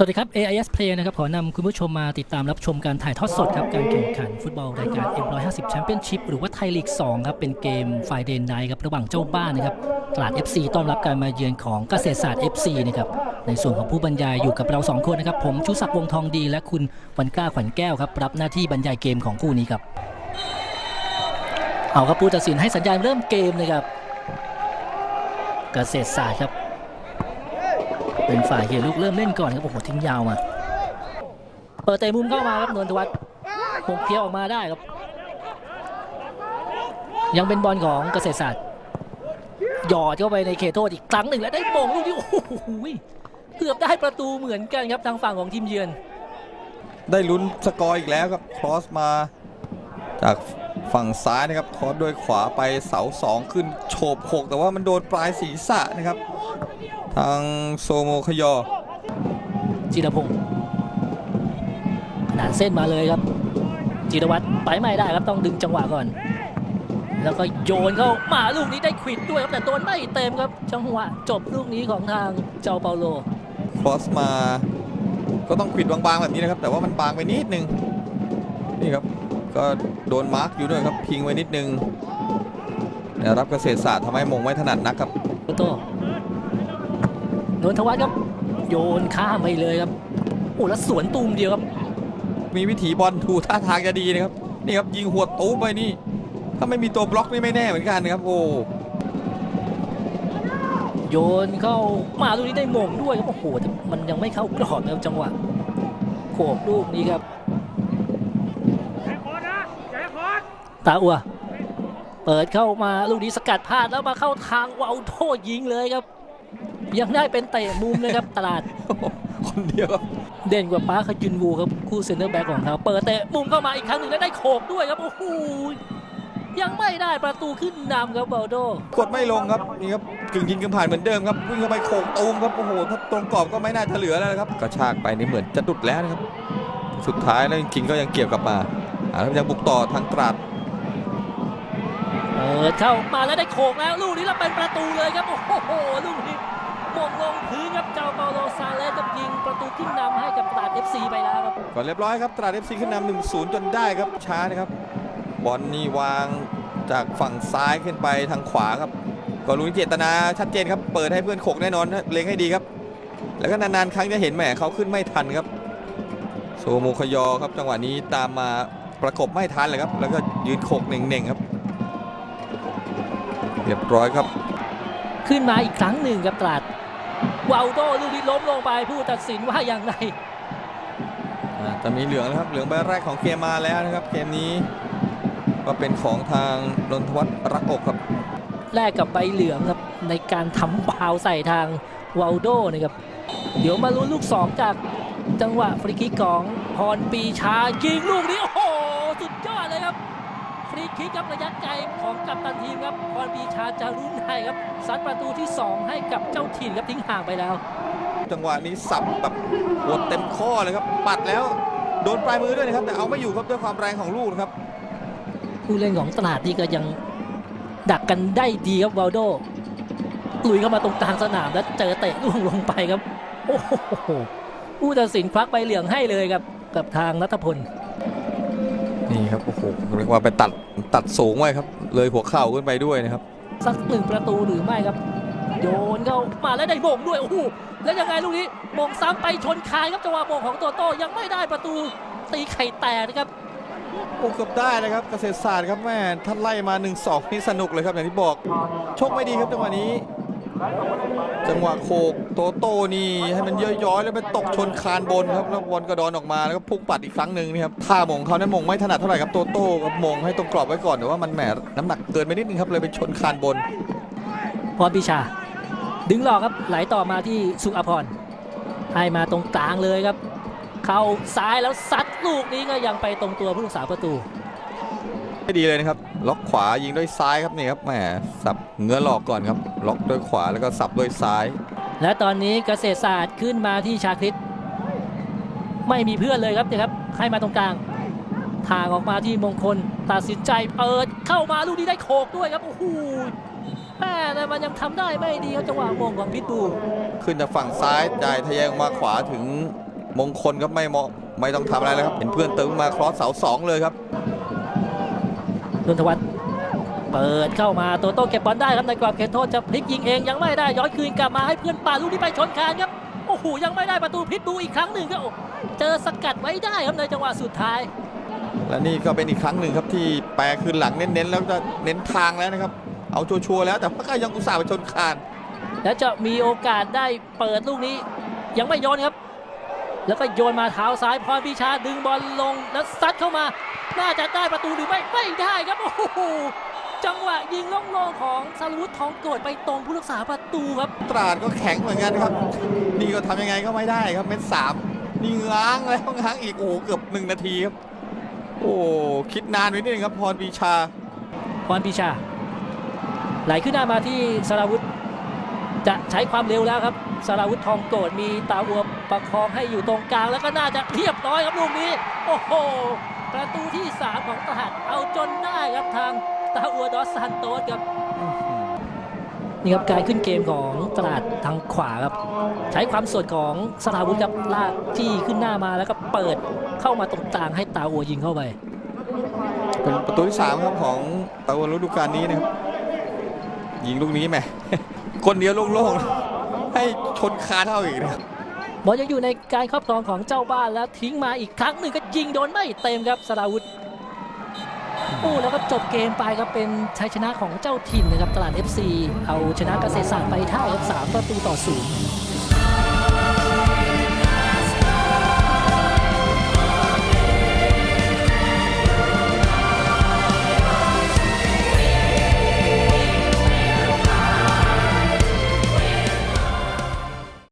สวัสดีครับ AIS Play นะครับ ขอนำคุณผู้ชมมาติดตามรับชมการถ่ายทอดสดครับ การแข่งขันฟุตบอลรายการ M150 Championship หรือว่าไทยลีก 2 ครับ เป็นเกม Friday Night ครับ ระหว่างเจ้าบ้านนะครับตลาด FC ต้อนรับการมาเยือนของเกษตรศาสตร์ FC นะครับ ในส่วนของผู้บรรยายอยู่กับเรา 2 คนนะครับ ผมชูศักดิ์วงทองดี และคุณวันกล้าขวัญแก้วครับ รับหน้าที่บรรยายเกมของคู่นี้ครับ เอาครับผู้ตัดสินให้สัญญาณเริ่มเกมนะครับ เกษตรศาสตร์ครับ เป็นฝ่ายเฮียลูกเริ่มเล่นก่อนครับโอ้โหทิ้งยาวมา เปิดเตะมุมเข้ามาครับนนทวัฒน์หกเพียวออกมาได้ครับ ยังเป็นบอลของเกษตรศาสตร์หยอดเข้าไปในเขตโทษอีกครั้งหนึ่งแล้วได้มงลูกที่โอ้โหเกือบได้ประตูเหมือนกันครับทางฝั่งของทีมเยือน ได้ลุ้นสกอร์อีกแล้วครับครอสมา จากฝั่งซ้ายนะครับครอสด้วยขวาไปเสาสองขึ้นโฉบหกแต่ว่ามันโดนปลายศีรษะนะครับ ทางโซโมคยอจิรพงศ์ขนานเส้นมาเลยครับ จิรวัตรไปไม่ได้ครับต้องดึงจังหวะก่อน แล้วก็โยนเข้ามาลูกนี้ได้ควิดด้วยครับแต่โดนไม่เต็มครับ จังหวะจบลูกนี้ของทางเจ้าเปาโลครอสมาก็ต้องขวิดบางๆแบบนี้นะครับ แต่ว่ามันบางไปนิดนึงนี่ครับก็โดนมาร์กอยู่ด้วยครับพิงไว้นิดนึงแนวรับเกษตรศาสตร์ทำให้มงไม่ถนัดนักครับโตโต้ นนทวัฒน์ครับ โยนข้ามไปเลยครับโอ้แล้วสวนตูมเดียวครับ มีวิถีบอลถูท่าทางจะดีนะครับ นี่ครับยิงหัวตู้ไปนี่ ถ้าไม่มีตัวบล็อกนี่ไม่แน่เหมือนกันนะครับโอ้โยนเข้ามาลูกนี้ได้มงด้วยครับโอ้โหแต่มันยังไม่เข้ากรอบนะครับจังหวะโขกลูกนี้ครับตาอัวเปิดเข้ามาลูกนี้สกัดพลาดแล้วมาเข้าทางวาวโทยิงเลยครับ ยังได้เป็นเตะมุมนะครับตลาด คนเดียวครับเด่นกว่าป้าขยุนวูครับคู่เซนเตอร์แบ็กของเขาเปิดเตะมุมเข้ามาอีกครั้งหนึ่งแล้วได้โขกด้วยครับโอ้โหยังไม่ได้ประตูขึ้นนำครับเบลโด กดไม่ลงครับนี่ครับกึ่งยิงกึ่งผ่านเหมือนเดิมครับวิ่งเข้าไปโขกตูมครับโอ้โหถ้าตรงกรอบก็ไม่น่าจะเหลือแล้วนะครับกระชากไปนี่เหมือนจะดุดแล้วนะครับ สุดท้ายแล้วจริงๆก็ยังเกี่ยวกลับมาอ่าแล้วยังบุกต่อทางตราดเปิดเข้ามาแล้วได้โขกแล้วลูกนี้แล้วเป็นประตูเลยครับโอ้โหลูกนี้ มงลงพื้นครับเจ้าเปาโลซาเลสครับยิงประตูขึ้นนำให้กับตราดเอฟซีไปแล้วครับก่อนเรียบร้อยครับตราดเอฟซีขึ้นนำหนึ่งศูนย์จนได้ครับช้านะครับ บอลนี่วางจากฝั่งซ้ายขึ้นไปทางขวาครับก็รู้เจตนาชัดเจนครับเปิดให้เพื่อนโขกแน่นอนเล็งให้ดีครับ แล้วก็นานๆครั้งจะเห็นแหมเขาขึ้นไม่ทันครับโซโมคยอครับจังหวะนี้ตามมาประกบไม่ทันเลยครับ แล้วก็ยืนโขกเน่งๆครับ เรียบร้อยครับ ขึ้นมาอีกครั้งหนึ่งครับตราดวาลโดลูกนี้ล้มลงไปผู้ตัดสินว่าอย่างไรอ่าแต่มีเหลืองนะครับ เหลืองใบแรกของเกมมาแล้วนะครับ เกมนี้ก็เป็นของทางนนทวัฒน์รักอกครับแลกกับใบเหลืองครับในการทำบาวใส่ทางวาลโดนะครับ เดี๋ยวมาลุ้นลูก 2 จากจังหวะฟรีคิกของพรปีชายิงลูกนี้โอ้โห สุดยอดเลยครับ ฟ รีคิกครับระยะไกลของกัปตันทีมครับพรปีชาจารุนไทยครับซัดประตูที่ 2 ให้กับเจ้าถิ่นครับทิ้งห่างไปแล้ว จังหวะนี้สับแบบหัวเต็มข้อเลยครับ ปัดแล้วโดนปลายมือด้วยนะครับ แต่เอาไม่อยู่ครับด้วยความแรงของลูกนะครับ ผู้เล่นของตลาดนี่ก็ยังดักกันได้ดีครับวาลโดลุยเข้ามาตรงกลางสนามแล้วเจอเตะล่วงลงไปครับ โอ้โหผู้ตัดสินควักใบเหลืองให้เลยครับกับทางนัทพล นี่ครับโอ้โหเรียกว่าไปตัดตัดสูงไว้ครับ เลยหัวเข่าขึ้นไปด้วยนะครับ สักหนึ่งประตูหรือไม่ครับ โยนเข้ามาแล้วได้โมงด้วยโอ้โหแล้วยังไงลูกนี้โมงซ้ำไปชนคานครับจังหวะโมงของโตโต้ยังไม่ได้ประตูตีไข่แตกนะครับโอ้เกือบได้นะครับเกษตรศาสตร์ครับแม่ท่านไล่มา 1-2 นี่สนุกเลยครับอย่างที่บอก โชคไม่ดีครับจังหวะนี้ จังหวะโคกโตโต้นี่ให้มันย้อยๆแล้วไปตกชนคานบนครับแล้วบอลกระดอนออกมาแล้วก็พุ่งปัดอีกครั้งหนึ่งนี่ครับท่ามงเขาเนี่ยมงไม่ถนัดเท่าไหร่ครับโตโต้กับมงให้ตรงกรอบไว้ก่อนแต่ว่ามันแหมน้ำหนักเกินไปนิดนึงครับเลยไปชนคานบน พรพิชา ดึงหลอกครับไหลต่อมาที่สุอภรณ์ให้มาตรงกลางเลยครับ เข้าซ้ายแล้วซัดลูกนี้ก็ยังไปตรงตัวผู้รักษาประตู ไม่ดีเลยนะครับ ล็อกขวายิงด้วยซ้ายครับนี่ครับแหมสับเงื้อหลอกก่อนครับ ล็อกด้วยขวาแล้วก็สับด้วยซ้าย และตอนนี้เกษตรศาสตร์ขึ้นมาที่ชาคริตไม่มีเพื่อนเลยครับเนี่ยครับให้มาตรงกลางทางออกมาที่มงคลตัดสินใจเปิดเข้ามาลูกนี้ได้โขกด้วยครับโอ้โหแม่แต่มันยังทำได้ไม่ดีครับจังหวะมงของพิทบูขึ้นจากฝั่งซ้ายจ่ายทะแยงมาขวาถึงมงคลครับไม่เหมาะไม่ต้องทำอะไรแล้วครับเห็นเพื่อนเติมมาครอสเสาสองเลยครับ นนทวัฒน์เปิดเข้ามาโตโต้เก็บบอลได้ครับในกรอบเขตโทษจะพลิกยิงเองยังไม่ได้ย้อนคืนกลับมาให้เพื่อนป่าดลูกนี้ไปชนคานครับโอ้โหยังไม่ได้ประตูพิษบูอีกครั้งหนึ่งก็เจอสกัดไว้ได้ครับในจังหวะสุดท้าย และนี่ก็เป็นอีกครั้งหนึ่งครับที่แปรคืนหลังเน้นๆแล้วจะเน้นทางแล้วนะครับ เอาชัวร์ๆแล้วแต่ว่าก็ยังอุตส่าห์ไปชนคาน แล้วจะมีโอกาสได้เปิดลูกนี้ยังไม่โยนครับ แล้วก็โยนมาเท้าซ้ายพรพิชาดึงบอลลงแล้วซัดเข้ามา น่าจะได้ประตูหรือไม่ไม่ได้ครับ โอ้โหจังหวะยิงล่องๆของสารวุฒิทองโกรธไปตรงผู้รักษาประตูครับ ตราดก็แข็งเหมือนกันครับ นี่ก็ทำยังไงก็ไม่ได้ครับเม็ดสามนี่ง้างแล้วง้างอีกโอ้โหเกือบหนึ่งนาทีครับ โอ้คิดนานไปนิดนึงครับพรปีชา พรพิชา ไหลขึ้นหน้ามาที่สราวุธ จะใช้ความเร็วแล้วครับสราวุธทองโกรธมีตาอัว ประคองให้อยู่ตรงกลางแล้วก็น่าจะเรียบร้อยครับลูกนี้ โอ้โห ประตูที่ 3 ของตลาดเอาจนได้ครับทางตาอัวดอสซันโตสครับนี่ครับการขึ้นเกมของตลาดทางขวาครับ ใช้ความสดของสราวุธครับลากจี้ขึ้นหน้ามาแล้วก็เปิดเข้ามาตรงกลางให้ตาอัวยิงเข้าไป เป็นประตูที่สามครับของตะวันฤดูกาลนี้นะครับยิงลูกนี้แหมคนเดียวโล่งๆให้ชนคาเท่าอีกนะครับ บอลยังอยู่ในการครอบครองของเจ้าบ้านแล้วทิ้งมาอีกครั้งหนึ่งก็ยิงโดนไม่เต็มครับสราวุธโอ้แล้วก็จบเกมไปครับเป็นชัยชนะของเจ้าถิ่นนะครับตลาด FC เอาชนะเกษตรศาสตร์ไปท่าครับสามประตูต่อศูนย์